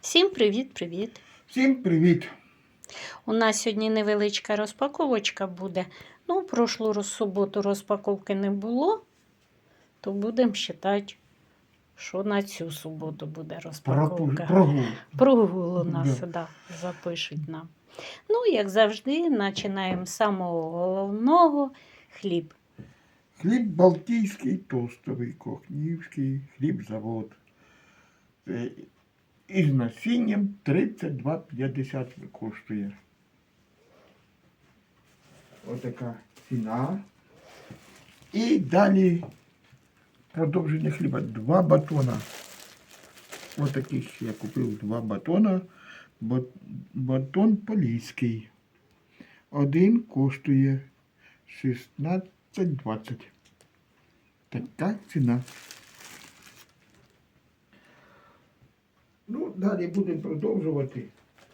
Всім привіт-привіт! Всім привіт! У нас сьогодні невеличка розпаковочка буде. Ну, прошлу суботу розпаковки не було, то будемо вважати, що на цю суботу буде розпаковка. Прогул. Прогул у нас Да. да, запишуть нам. Ну, як завжди, починаємо з самого головного хліб. Хліб Балтійський тостовий, Кохнівський хлібзавод. Це із насінням 32,50 коштує. Отака ціна. І далі продовження хліба. Два батона. Отаких я купив два батона. Бат- Батон поліський. Один коштує 16,20. Така ціна. Ну, далі будемо продовжувати.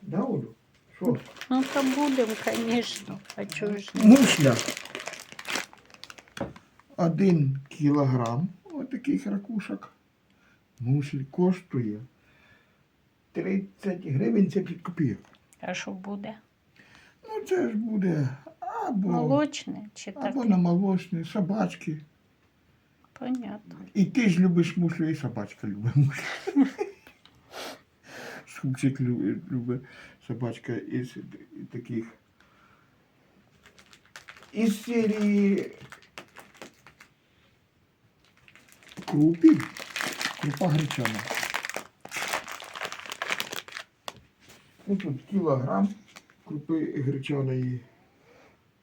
Да, Олю? Що? Ну, то будемо, звісно. А чого ж ні? Мушля. Один кілограм отаких ракушок. Мушль коштує 30 гривень 70 копійок. А що буде? Ну, це ж буде або, Молочне чи або таке? на молочні, собачки. Понятно. І ти ж любиш мушлю, і собачка любить мушлю. Супчик любить, собачка із таких. Із серії крупів. Крупа гречана. Ну, тут кілограм крупи гречаної.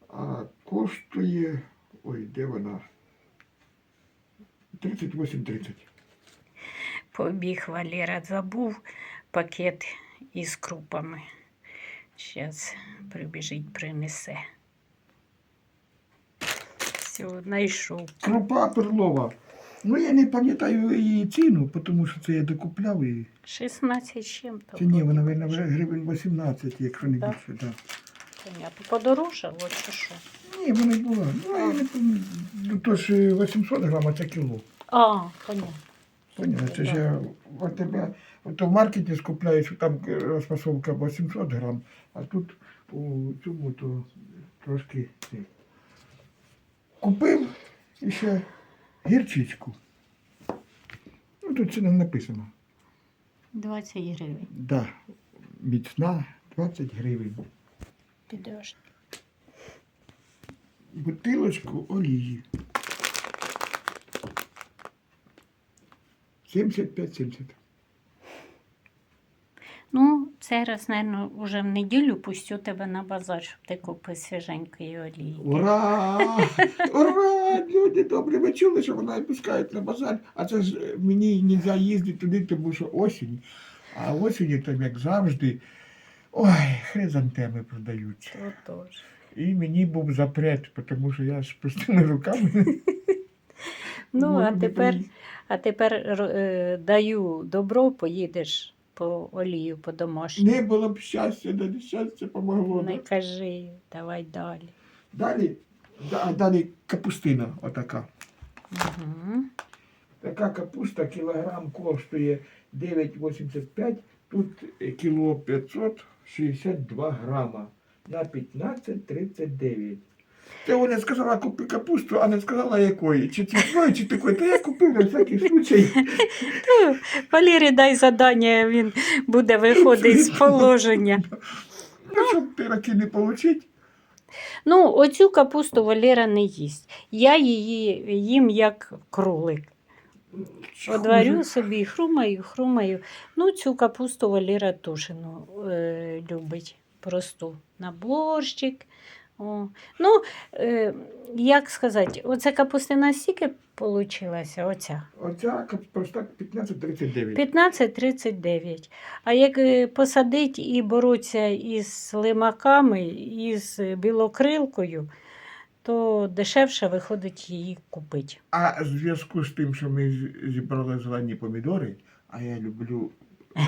А коштує. Ой, де вона? 38,30. Побіг Валера, забув пакет із крупами. Зараз прибіжить, принесе. Все, знайшов. Крупа перлова. Ну, я не пам'ятаю її ціну, тому що це я докупляв її. 16 чим-то. Чи ні, вона, мабуть, вже гривень 18, якщо не Да. більше. Да. Понятно. Подорожало чи що? Ні, вона була. Ну, я не пам'ятаю. Ну, то ж е, 800 грам, а це кіло. А, понятно. Понятно, це ж я в тебе, то в маркеті скупляю, що там е, розфасовка 800 грам, а тут у цьому то трошки. цей. Купив ще гірчичку. Ну, тут ціна написано. 20 гривень. Да, міцна 20 гривень. Підеш. Бутилочку олії. 75-70. Ну, цей раз, мабуть, уже в неділю пустю тебе на базар, щоб ти купив свіженької олії. Ура! Ура! Люди добрі, ви чули, що вона пускають на базар, а це ж е, мені не можна їздити туди, тому що осінь. А осінь там, як завжди, ой, хризантеми продаються. Отож. І мені був запрет, тому що я ж пустими руками. Ну, а тепер, а тепер е, даю добро, поїдеш по олію по домашній. Не було б щастя, да нещастя помогло. Не да. кажи, давай далі. Далі, да, а далі капустина отака. Угу. Така капуста кілограм коштує 9,85, тут е, кіло 562 грама на 15,39. Це вона сказала купи капусту, а не сказала якої. Чи цвітної, чи такої. Та я купив на всякий случай. Валері, дай задання, він буде виходити з положення. Ну, щоб пироки не отримати. Ну, оцю капусту Валера не їсть. Я її їм як кролик. Одварю собі, хрумаю, хрумаю. Ну, цю капусту Валера тушену е, любить. Просту на борщик. О. Ну, е, як сказати, оця капустина стільки получилася, оця. Оця капуста 15,39. 15-39. А як е, посадить і боротися із лимаками, із білокрилкою, то дешевше виходить її купити. А в зв'язку з тим, що ми зібрали зелені помідори, а я люблю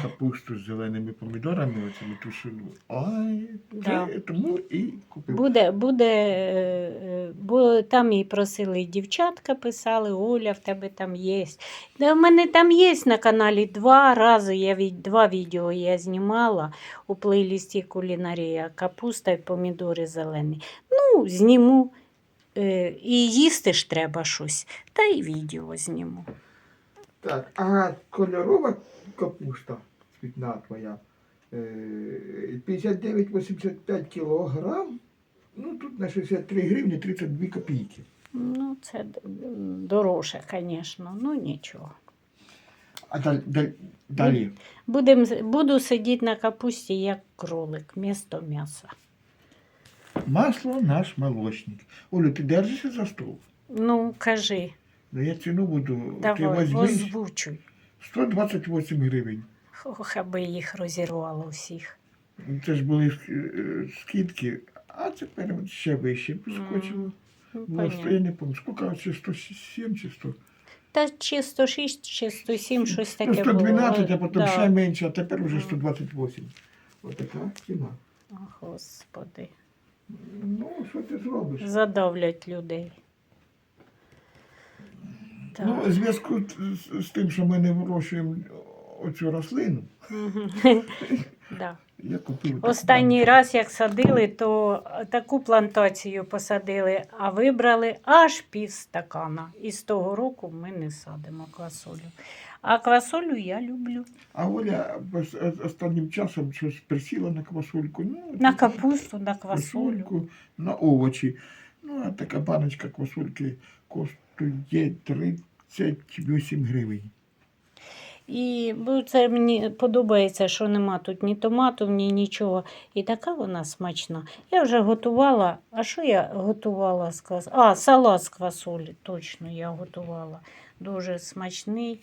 капусту з зеленими помідорами, оцими тушину. Ай, Да. це тому і купив. Буде, буде, е, е, бо там і просили і дівчатка, писали, Оля, в тебе там є. Да, в мене там є на каналі два рази, я від, два відео я знімала у плейлісті кулінарія, капуста і помідори зелені. Ну, зніму. Е, і їсти ж треба щось, та й відео зніму. Так, а кольорова капуста, цвітна твоя, е, 59,85 кілограм. Ну, тут на 63 гривні 32 копійки. Ну, це дороже, звісно, ну нічого. А далі, далі. Будем, буду сидіти на капусті, як кролик, місто м'яса. масло наш молочник. Олю, ти держишся за стол? Ну, кажи, Ну, я ціну буду. ти давай, візьми озвучуй. 128 гривень. Ох, аби їх розірвало всіх. Це ж були е, скидки, а тепер от ще вище підскочило. М, ну, я не пам'ятаю, скільки, чи 107 чи 100. Та чи 106, чи 107, щось таке Ну, 112, було. а потім Да. ще менше, а тепер вже Мгм. 128. Отака ціна. Господи, Ну, що ти зробиш? задавлять людей. Так. Ну, в зв'язку з, з тим, що ми не вирощуємо оцю рослину, Да. я купив. Останній раз, як садили, то таку плантацію посадили, а вибрали аж пів стакана. І з того року ми не садимо квасолю. А квасолю я люблю. А Оля останнім часом щось присіла на квасольку. Ну, На капусту, на квасолю. квасольку, на овочі. Ну, а така баночка квасольки коштує 38 гривень. І це мені подобається, що нема тут ні томату, ні нічого. І така вона смачна. Я вже готувала. А що я готувала з квас... А, салат з квасолі. Точно я готувала. Дуже смачний.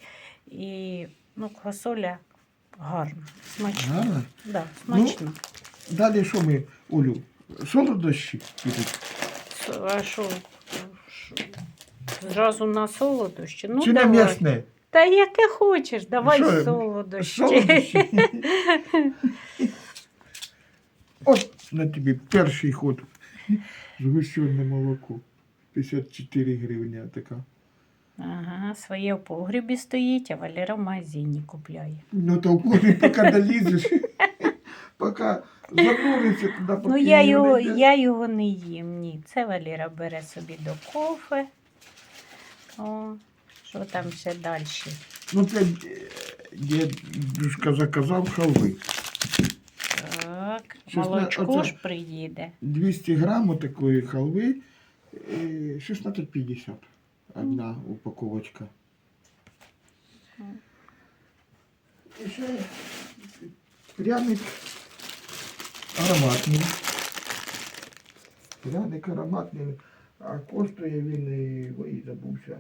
І ну, квасоля гарна. Смачна. Гарно. Да, смачна. Далі що ми, Олю, солодощі А що? Зразу на солодощі? Ну, Чи на давай. м'ясне? Та яке хочеш, давай Що, солодощі. Солодощі. От на тобі перший ход. Згущене молоко. 54 гривні така. Ага, своє в погрібі стоїть, а Валера в магазині купляє. Ну то в погріб поки долізеш, поки зануриться туди, поки Ну, я його, не йде. я його не їм, ні. Це Валера бере собі до кофе. О, що там ще далі? Ну це е, заказав халви. Так, Щось молочко оце- ж приїде. 200 грамів такої халви, е, 16,50. Одна упаковочка. І ще пряник ароматний. Пряник ароматний, а коштує він і ой, забувся.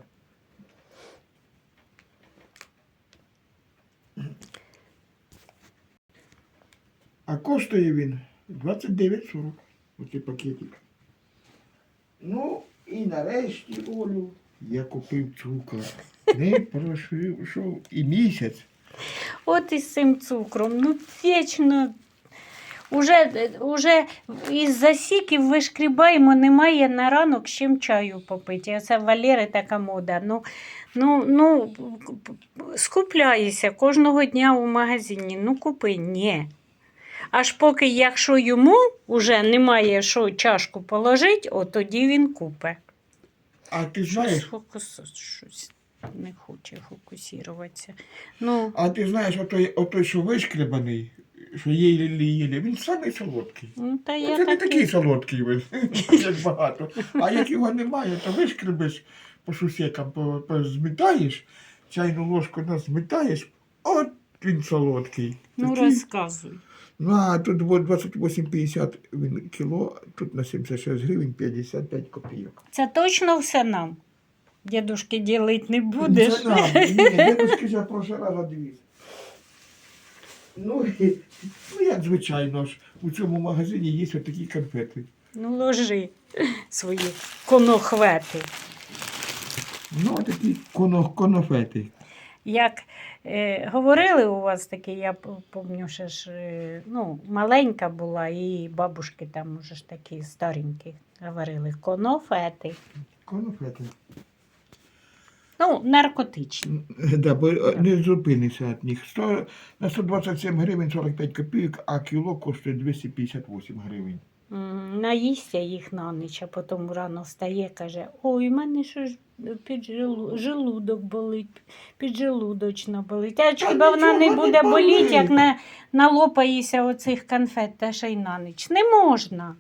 А коштує він 29,40. Оцей пакетик. Ну, і нарешті, Олю, я купив цукор. Не пройшов і місяць. От із цим цукром. Ну, вічно. Уже, уже із засіків вишкрібаємо, немає на ранок з чим чаю попити. Це Валери така мода. Ну, ну, ну, скупляюся кожного дня у магазині. Ну, купи, ні. Аж поки, якщо йому вже немає що чашку положити, от тоді він купе. А ти знаєш, фокус, щось не хоче фокусуватися. Ну, а ти знаєш, отой, отой що вишкребаний, що єлі-єлі, він самий солодкий. ну та Це я не так такий солодкий, він, як багато. А як його немає, то вишкребеш по сусекам, по- позмітаєш, чайну ложку назмітаєш, от він солодкий. Ну, Такий. розказуй. Ну, а тут от 28,50 він кіло, тут на 76 гривень 55 копійок. Це точно все нам. Дідушки ділити не будеш. Це нам. Ні, дедушки я прошлий раз одвіз. Ну, і- ну, як звичайно ж, у цьому магазині є такі конфети. Ну, ложи свої конохвети. Ну, такі коно, конофети. Як Е, говорили у вас таке, я пам'ятаю, що ж е, ну, маленька була, і бабушки там уже ж такі старенькі говорили, конофети. Конфети. Ну, наркотичні. Да, бо е, не зупинися від них. 100, на 127 гривень 45 копійок, а кіло коштує 258 гривень. М, Наїсться їх на ніч, а потім рано встає, каже, ой, у мене що ж під желу- желудок болить, піджелудочна болить. А Та хіба вона не нічого не буде боліти, болить. як на, налопаєшся оцих конфет, та ще й на ніч. Не можна.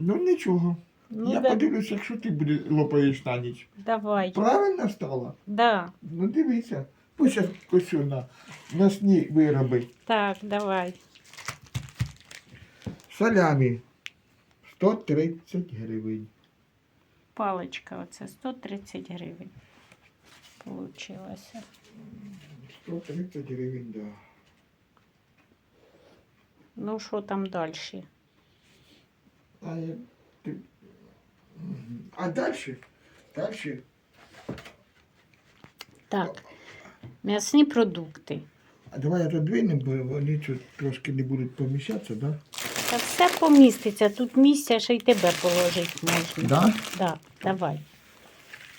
Ну нічого. Ну, Я да, подивлюся, якщо ти буде лопаєш на ніч. давай. Правильно стало? Да. Ну дивися. Ось зараз ось на м'ясні вироби. Так, давай. Салямі 130 гривень. Паличка, оце 130 гривень. Получилося. 130 гривень, да. Ну, що там далі? А, я, ти... А далі? Далі Так, м'ясні продукти. А давай отодвинемо, бо вони тут трошки не будуть поміщатися, да? Та все поміститься, тут місця ще й тебе положити можна. Да? Да, давай.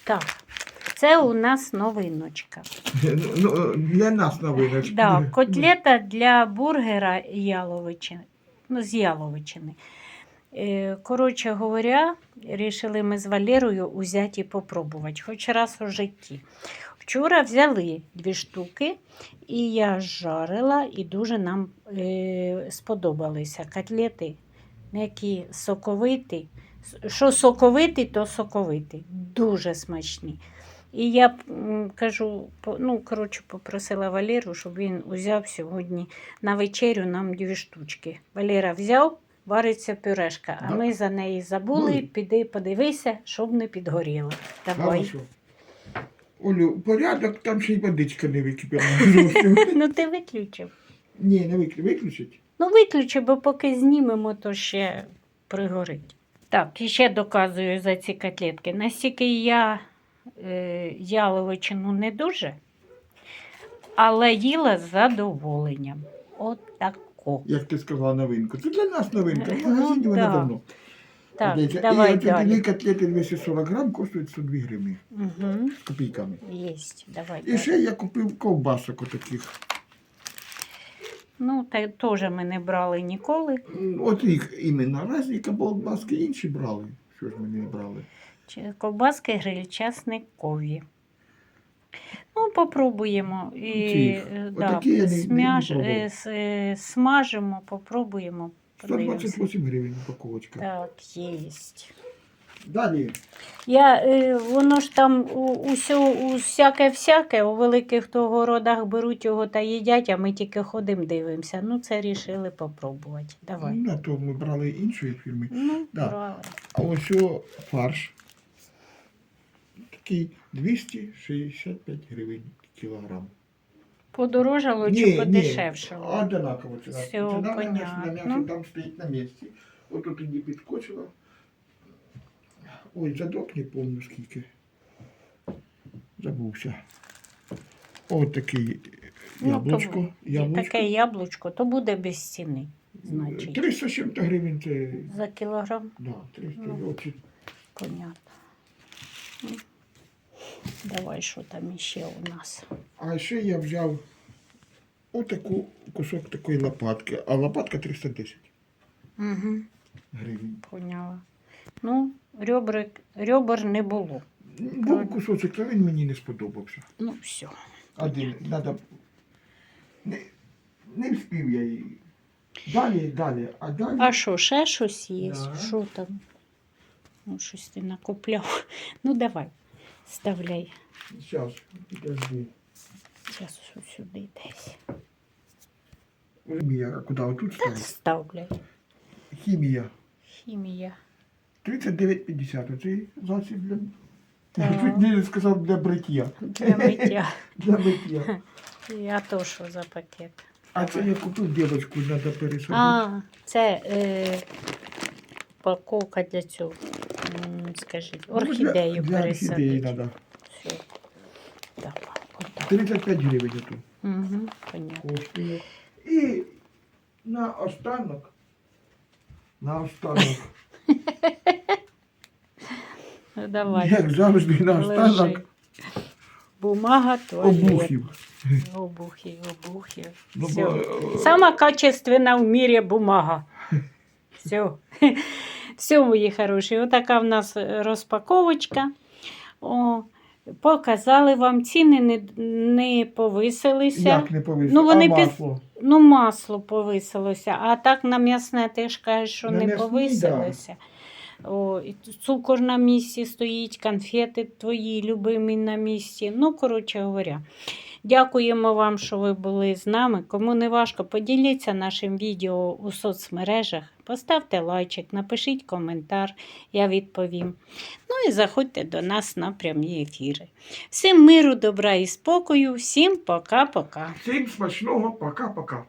Так, це у нас новиночка. Ну, для нас новиночки. Да, котлета для бургера яловичини, ну, з яловичини. Е, Коротше говоря, рішили ми з Валерою узяти і попробувати, хоч раз у житті. Вчора взяли дві штуки, і я жарила, і дуже нам е, сподобалися котлети, м'які, соковиті. Що соковиті, то соковиті. Дуже смачні. І я кажу, ну, коротше, попросила Валеру, щоб він узяв сьогодні на вечерю нам дві штучки. Валера взяв, вариться пюрешка, а Да. ми за неї забули, Ну, піди подивися, щоб не підгоріло. Давай. Хорошо. Олю, порядок, там ще й водичка не википіла зовсім. Ну ти виключив. Ні, не виклю, виключить. Ну, виключи, бо поки знімемо, то ще пригорить. Так, і ще доказую за ці котлетки. Настільки я е, яловичину не дуже, але їла з задоволенням. От тако. Як ти сказала новинку. Це для нас новинка. В Ну, магазині вона да. давно. Так, Дивіться, давай і далі. дві котлети 240 грам коштують 102 гривні Угу. з копійками. Єсть, давай. І далі. ще я купив ковбасок отаких. Ну, та теж ми не брали ніколи. От їх іменно різні ковбаски інші брали. Що ж ми не брали? Чи- Ковбаски грильчасникові. Ну, попробуємо. І, Ці, е, да, отакі я не- не- не смяж- пробував. е, с- е, попробуємо. подивимося. 128 гривень упаковочка. Так, єсть. Далі. Я, е, воно ж там у, усяке-всяке, у великих то городах беруть його та їдять, а ми тільки ходимо дивимося. Ну, це рішили попробувати. Давай. На то ми брали іншої фірми. Ну, Да. брали. А ось о фарш. Такий 265 гривень кілограм. Подорожало чи подешевшало? одинаково ціна. Всё, ціна на м'ясо, на м'ясо там стоїть на місці. От тут тоді підскочила. Ой, задок не помню скільки. Забувся. Ось такий Ну, яблучко. яблучко. Таке яблучко, то буде без ціни, значить. 300 чим-то гривень це. За кілограм, Да, 300. Ну. Понятно. Давай, що там іще у нас. А ще я взяв отаку кусок такої лопатки, а лопатка 310 Угу, гривень. поняла. Ну, ребрик, ребер не було. Був кусочок, але він мені не сподобався. Ну, все. Один, надо... Не, не встиг я її. Далі, далі, а далі. А що, ще щось є? Да. Що там? Ну, щось ти накупляв. Ну, давай, вставляй. Зараз, підожди. Зараз сюди десь. Хімія, а куди? Отут Так, ставити? вставляй. Хімія. Хімія. 39,50. Оцей засіб для... Так. Чуть не сказав для бриття. Для миття. Для миття. Я то що за пакет. А це я купив дівчинку, треба пересадити. А, це е, паковка для цього. Скажіть, Ну, орхідею для, для орхідеї пересадити. треба. Все. Так, отак. 35 гривень ото. Угу, понятно. коштує. І на останок, на останок, Ну, давай. як завжди на Лежи. останок, Бумага, туалет. обухів. Обухи, обухи. Ну, Все. е, Самая качественная в мире бумага. Все. Все, мої хороші. Отака в нас розпаковочка. О, показали вам, ціни не, не повисилися. Як не повисить, Ну, вони а під- масло? Ну, масло повисилося, а так на м'ясне ти ж кажеш, що На не м'ясні, повисилося. О, і цукор на місці стоїть, конфети твої любимі на місці. Ну, коротше говоря. Дякуємо вам, що ви були з нами. Кому не важко, поділіться нашим відео у соцмережах, поставте лайчик, напишіть коментар, я відповім. Ну і заходьте до нас на прямі ефіри. Всім миру, добра і спокою, всім пока-пока. Всім смачного, пока-пока.